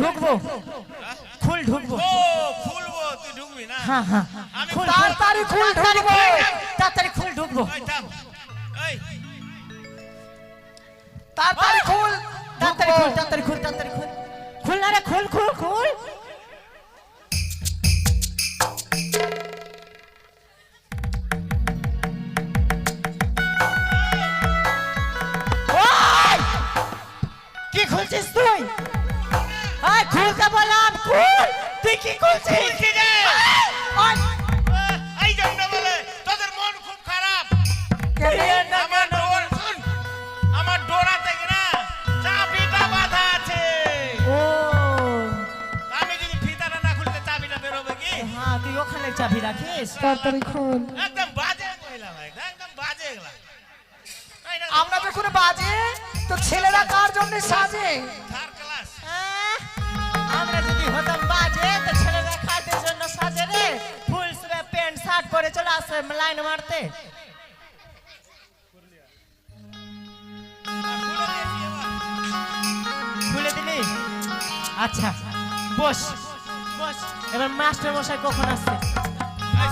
ঢুকবো। ফুল ঢুকবো। ও তুই ঢুকবি না? হ্যাঁ হ্যাঁ। আমি ফুল তাড়াতাড়ি ফুল ঢুকবো। ফুল- তাড়াতাড়ি ফুল ঢুকবো। ওই এই। তাড়াতাড়ি খুল। তাড়াতাড়ি ঢুকবো। খুল তাড়াতাড়ি খুল তাড়াতাড়ি খুল। খুল না রে খুল খুল খুল। কি খুলছিস তুই? তুই কি খুলছিস খুলছি রে। এই জন্য বলে তোদের মন খুব খারাপ। আমার ডোর শুন আমার ডোরাতে না চাবিটা বাঁধা আছে। আমি যদি ফিতাটা না খুলতে চাবিটা বেরোবে কি? হ্যাঁ তুই ওখানে চাবি রাখিস। তাড়াতাড়ি খুল। একদম বাজে মহিলা ভাই একদম বাজে এগুলা। আমরা যখন বাজে তো ছেলেরা কার জন্য সাজে? আমরা যদি হতাম বাজে, তো ছেলেরা জন্য সাজে রে ফুল সুরে প্যান্ট, শার্ট করে চলে আসে লাইন মারতে। খুলে দিলি? আচ্ছা বস। বস, এবার মাস্টার মশাই কখন আসছে? এই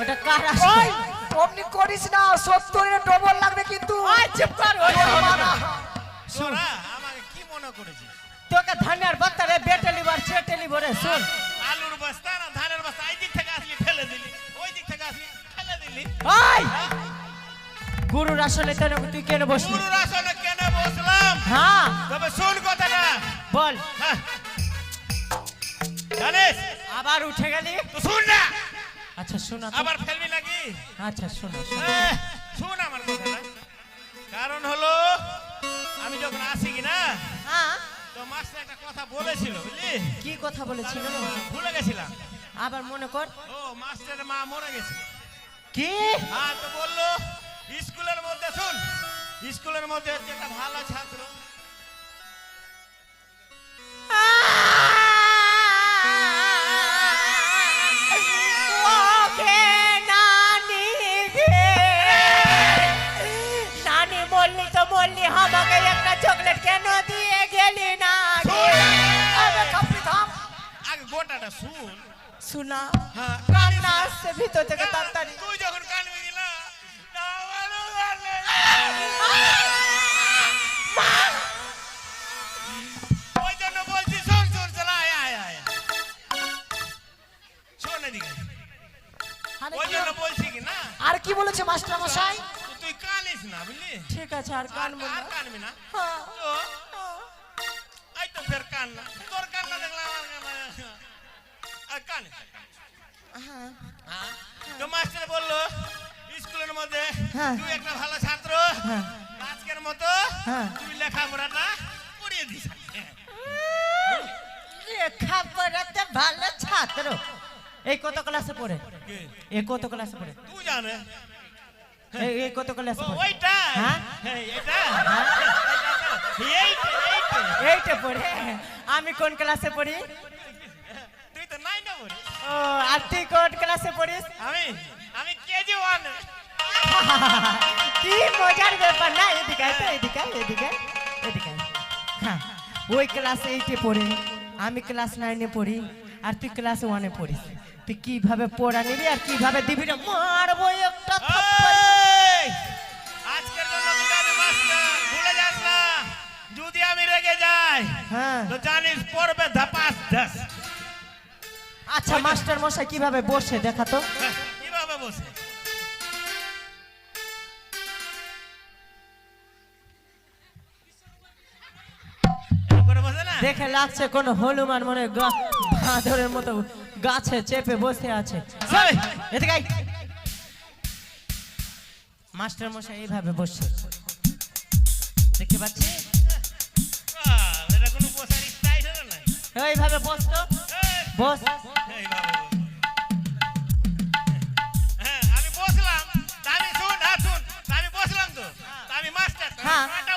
ওটা কার আসছে ওই অমনি করিস না সত্তরের ডবল লাগবে কিন্তু। ওই চুপ কর। তোরা আমাকে কি মনে করেছিস? তোকে ধানের বাত্তারে বেটে লিবার চেটে লিব রে শুন। আলুর বস্তা না ধানের বস্তা? এই দিক থেকে আসলি ফেলে দিলি। ওই দিক থেকে আসলি ফেলে দিলি। ওই! গুরুর আসলে কেন তুই কেন বসলি? গুরুর আসনে কেন বসলাম? হ্যাঁ। তবে শুন কথাটা। বল। হ্যাঁ। জানিস? আবার উঠে গেলি? তো শুন না। আচ্ছা শোনা আবার ফেলবি নাকি? আচ্ছা শোনো এহ, শুন আমার কথাটা। কারণ হলো আমি যখন আসি কি না হ্যাঁ। তো মাস্টার একটা কথা বলেছিল বুঝলি? কি কথা বলেছিল? ভুলে গেছিলাম। আবার মনে কর। ও মাস্টারের মা মরে গেছে। কি? হ্যাঁ তো বলল স্কুলের মধ্যে শুন স্কুলের মধ্যে হচ্ছে একটা ভালো ছাত্র। গোটাটা শুন। শোনা। হ্যাঁ কান্না আসছে ভিতর থেকে তাড়াতাড়ি। তুই যখন কানবি কি না না, আমারও গান নেই। ওই জন্য বলছি শোন শোন চল আয় আয় আয়। শোন এদিকে। আরে কি- বলছি কি না? আর কি বলেছে মাস্টার মশাই? তুই কানিস না বুঝলি? ঠিক আছে আর কানবো না। কানবি না। হ্যাঁ। তো এই তো ফের কান না তোর কান না দেখলাম কান কান। হ্যাঁ? তো মাস্টার বলল স্কুলের মধ্যে হ্যাঁ। তুই একটা ভালো ছাত্র। হ্যাঁ। আজকের মতো। তুই লেখাপড়াটা করিয়ে দিস। লেখাপড়াতে ভালো ছাত্র। এই কত ক্লাসে পড়ে? কে? এই কত ক্লাসে পড়ে? তুই জানে। এই কত ক্লাসে পড়ে? ওইটা। হ্যাঁ? এটা এইটা, এইটা। এইটা পড়ে। আমি কোন ক্লাসে পড়ি? ও আর তুই কোন ক্লাসে পড়িস? আমি আমি কেজি ওয়ান। কি মজার ব্যাপার না এদিকে আয় তো এদিকে আয়, এদিকে আয়, এদিকে আয়। হ্যাঁ ওই ক্লাস এইটে পড়ি আমি ক্লাস নাইনে পড়ি আর তুই ক্লাস ওয়ানে পড়িস। তুই কীভাবে পড়া নিবি আর কীভাবে দিবি না মারবো একটা থাপ্পড়। এই, আজকের জন্য বিদায় মাস্টার ভুলে যাস না। যদি আমি রেগে যাই হ্যাঁ। তো জানিস পড়বে ধাপাস ধাস। আচ্ছা মাস্টার মশাই কীভাবে বসে? দেখা তো। হ্যাঁ, কীভাবে বসে? বসে দেখে লাগছে কোন হনুমান মনে বাঁদরের মতো গাছে চেপে বসে আছে। মাস্টার মশাই এইভাবে বসছে। দেখতে পাচ্ছি? এইভাবে বসতো? বস हाँ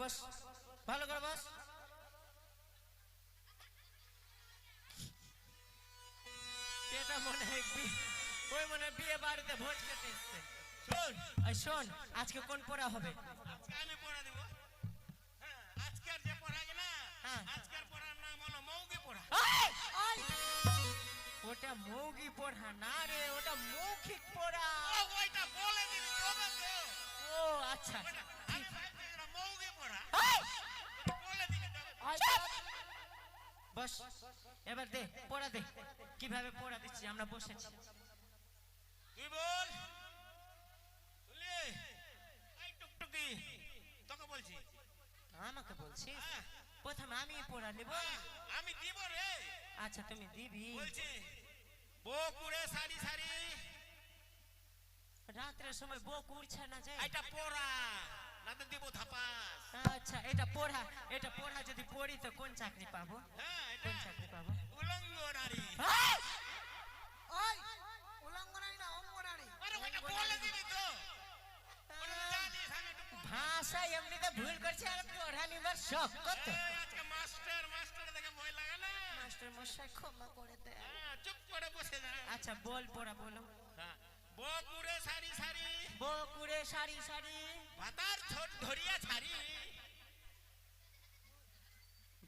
বস। ভালো করে বস। এটা মনে হয় ওই মনে বিয়ে বাড়িতে ভোজ খেতে এসছে। শোন শোন আজকে কোন পড়া হবে? আজকে আমি পড়া দিব। হ্যাঁ আজকের যে পড়া না হ্যাঁ। আজকের পড়ার নাম হলো মৌগি পড়া। ওটা মৌগি পড়া না রে ওটা মৌখিক পড়া। ও, ওইটা বলে দিবি ও আচ্ছা। বস এবার দে পড়া দে। কীভাবে পড়া দিচ্ছি? আমরা বসেছি তুই বল? টুকটুকি। তোকে বলছি। আমাকে বলছিস? হ্যাঁ। প্রথমে আমি পড়া নিব। আমি দিব রে। আচ্ছা তুমি দিবি। বলছি বকুড়ে সারি সারি। রাত্রের সময় বক উড়ছে না যে এটা পড়া। দিব আচ্ছা এটা পড়া এটা পড়া যদি পড়ি তো কোন চাকরি পাবো? হ্যাঁ কোন চাকরি পাবো? উলঙ্গ নারী। এই! ওই উলঙ্গনারী না আরে বলে দিবি তো। একটু পড়া- ভাষা এমনিতে ভুল করছে আর পড়া নিবার শখ কত? আজকে মাস্টার মাস্টার দেখে ভয় লাগে না? মাস্টার মশাই ক্ষমা করে দে হ্যাঁ, চুপ করে বসে যা। আচ্ছা বল পড়া বলো। হ্যাঁ, বকুড়ে সারি সারি। বকুড়ে সারি সারি। ভাতার ছোট ধরিয়া ছাড়ি।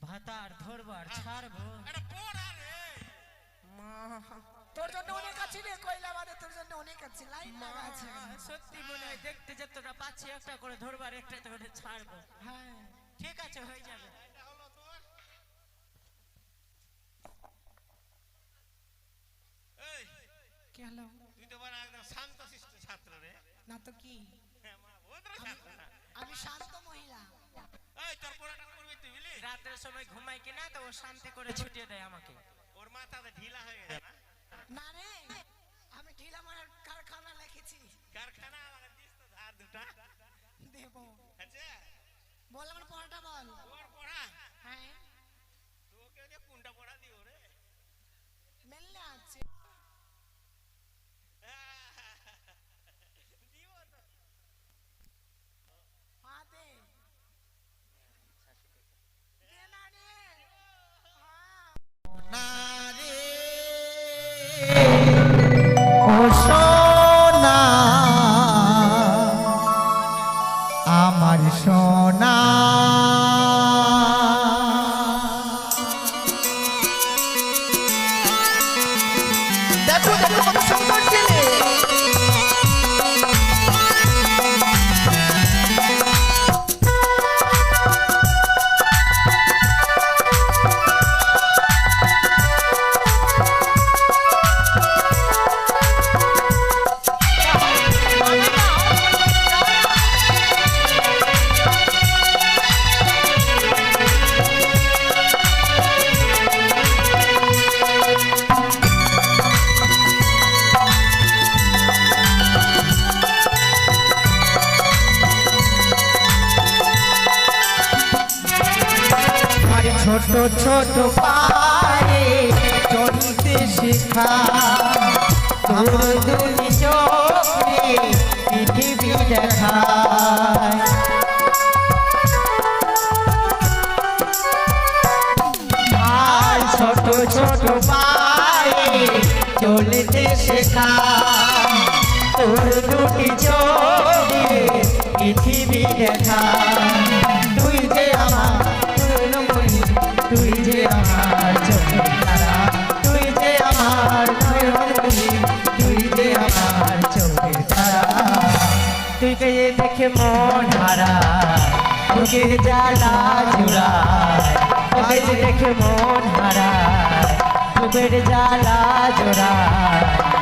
ভাতার ধরবার ছাড়বো। এটা পড়া রে। মা তোর জন্য অনেক আছে রে কয়লা বাদে তোর জন্য অনেক আছে লাইন লাগা আছে। সত্যি মনে হয় দেখতে যতটা পাচ্ছি একটা করে ধরবার একটা করে ছাড়বো। হ্যাঁ। ঠিক আছে হয়ে যাবে। এটা হলো তোর এই। কি হলো তুই তো বড় একদম শান্ত শিষ্ট ছাত্র রে। না তো কি? হ্যাঁ, আমি শান্ত মহিলা। এই তোর পড়াটা করবি তুই বুঝলি? রাতের সময় ঘুমাই কিনা তো ও শান্তি করে ছুটিয়ে দেয় আমাকে। ওর মাথাটা ঢিলা হয়ে গেছে না না রে। ছোট ছোট পায়ে চলতে শেখা। দুই চোখে পৃথিবী দেখায়। ছোট ছোট পায়ে চলতে শেখা। তোর দুটি চোখে পৃথিবী দেখা মন হারা বুকের জ্বালা জোড়ায় যে দেখে মন হারা বুকের জ্বালা জোড়ায়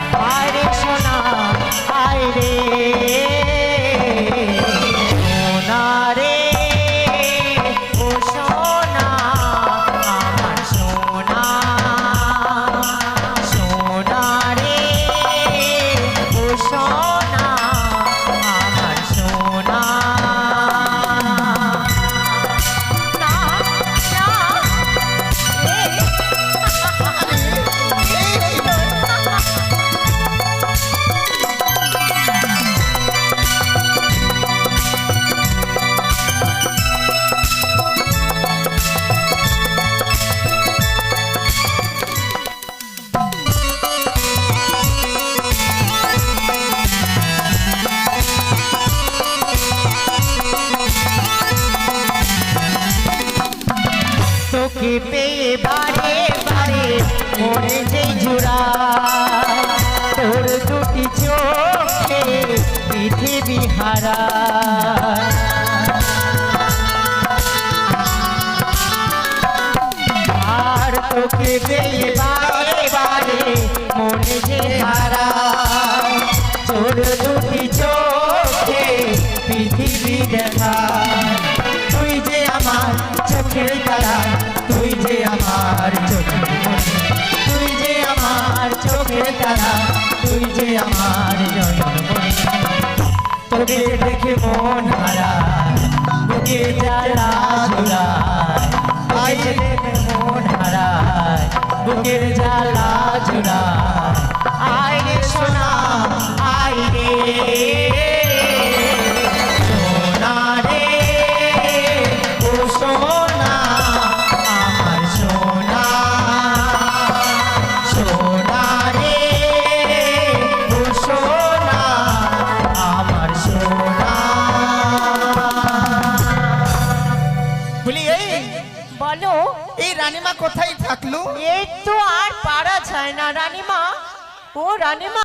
তোকে পেয়ে বারে বারে মনে যে জুড়া। তোর দুটি চোখে পৃথিবী হারা আর তোকে পেয়ে বারে বারে মনে যে হারা। তোর দুটি চোখে পৃথিবী দেখা তুই যে আমার চোখের তারা তুই যে আমার জন্মনি তোকে দেখে মন হারা বুকে জ্বালা জোড়ায় আই দেখে মন হারায় বুকের জ্বালা জোড়ায় আয় রে সোনা, আয় কোথায় থাকল? এই তো আর পারা যায় না রানীমা। ও রানীমা।